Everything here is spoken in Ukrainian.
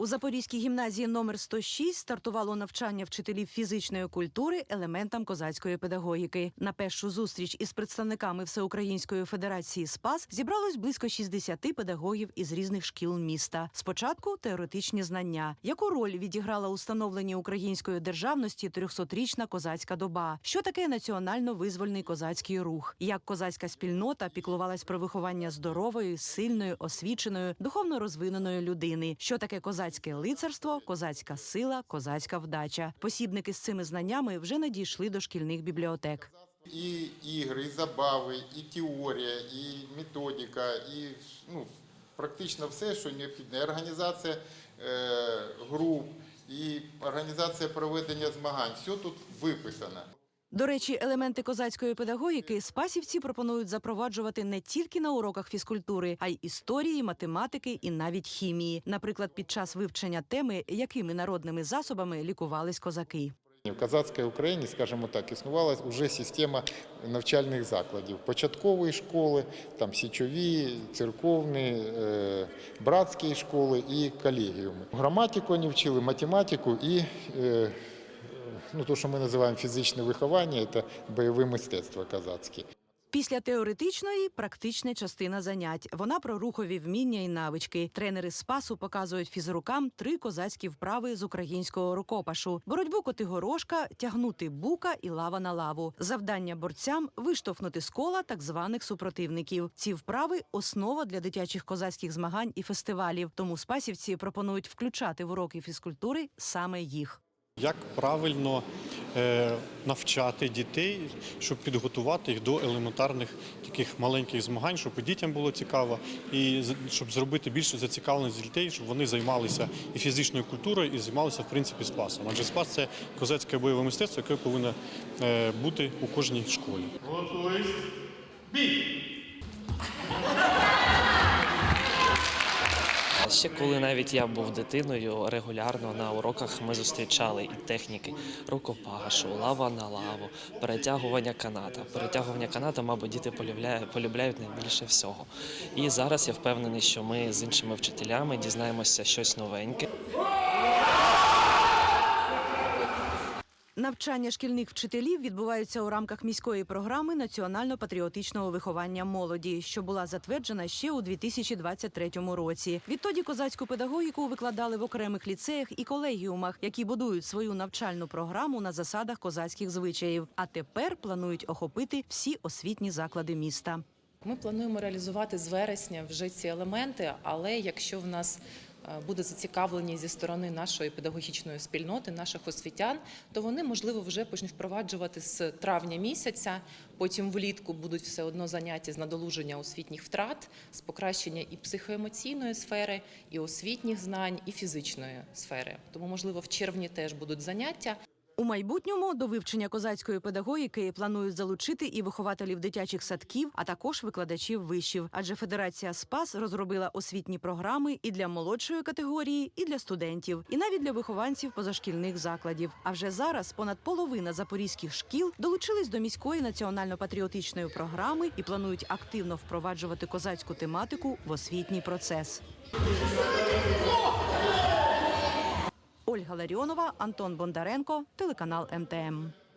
У Запорізькій гімназії номер 106 стартувало навчання вчителів фізичної культури елементам козацької педагогіки. На першу зустріч із представниками Всеукраїнської федерації СПАС зібралось близько 60 педагогів із різних шкіл міста. Спочатку теоретичні знання, яку роль відіграла у становленні української державності 300-річна козацька доба, що таке національно-визвольний козацький рух, як козацька спільнота піклувалась про виховання здорової, сильної, освіченої, духовно розвиненої людини, що таке козацьке лицарство, козацька сила, козацька вдача. Посібники з цими знаннями вже надійшли до шкільних бібліотек. І ігри, і забави, і теорія, і методика, і ну, практично все, що необхідно. І Організація е, груп, і організація проведення змагань. Все тут виписано. До речі, елементи козацької педагогіки спасівці пропонують запроваджувати не тільки на уроках фізкультури, а й історії, математики і навіть хімії. Наприклад, під час вивчення теми, якими народними засобами лікувались козаки. В Казацькій Україні, скажімо так, існувала вже система навчальних закладів. Початкової школи, там січові, церковні, е, братські школи і колегіуми. Граматику вони вчили, математику і е, ну, то, що ми називаємо фізичне виховання, це бойове мистецтво казацьке. Після теоретичної практична частина занять. Вона про рухові вміння і навички. Тренери спасу показують фізрукам три козацькі вправи з українського рукопашу: боротьбу котигорошка, тягнути бука і лава на лаву. Завдання борцям виштовхнути з кола так званих супротивників. Ці вправи основа для дитячих козацьких змагань і фестивалів. Тому спасівці пропонують включати в уроки фізкультури саме їх. Як правильно е, навчати дітей, щоб підготувати їх до елементарних таких маленьких змагань, щоб дітям було цікаво, і щоб зробити більше зацікавленість дітей, щоб вони займалися і фізичною культурою, і займалися в принципі спасом. Адже спас це козацьке бойове мистецтво, яке повинно е, бути у кожній школі. Ще коли навіть я був дитиною, регулярно на уроках ми зустрічали і техніки рукопашу, лава на лаву, перетягування каната. Перетягування каната, мабуть, діти полюбляють, найбільше всього. І зараз я впевнений, що ми з іншими вчителями дізнаємося щось новеньке. Навчання шкільних вчителів відбуваються у рамках міської програми національно-патріотичного виховання молоді, що була затверджена ще у 2023 році. Відтоді козацьку педагогіку викладали в окремих ліцеях і колегіумах, які будують свою навчальну програму на засадах козацьких звичаїв. А тепер планують охопити всі освітні заклади міста. Ми плануємо реалізувати з вересня вже ці елементи, але якщо в нас буде зацікавлені зі сторони нашої педагогічної спільноти, наших освітян, то вони можливо вже почнуть впроваджувати з травня місяця. Потім влітку будуть все одно заняття з надолуження освітніх втрат, з покращення і психоемоційної сфери, і освітніх знань, і фізичної сфери. Тому, можливо, в червні теж будуть заняття. У майбутньому до вивчення козацької педагогіки планують залучити і вихователів дитячих садків, а також викладачів вишів. Адже Федерація СПАС розробила освітні програми і для молодшої категорії, і для студентів, і навіть для вихованців позашкільних закладів. А вже зараз понад половина запорізьких шкіл долучились до міської національно-патріотичної програми і планують активно впроваджувати козацьку тематику в освітній процес. Ларіонова, Антон Бондаренко, телеканал МТМ.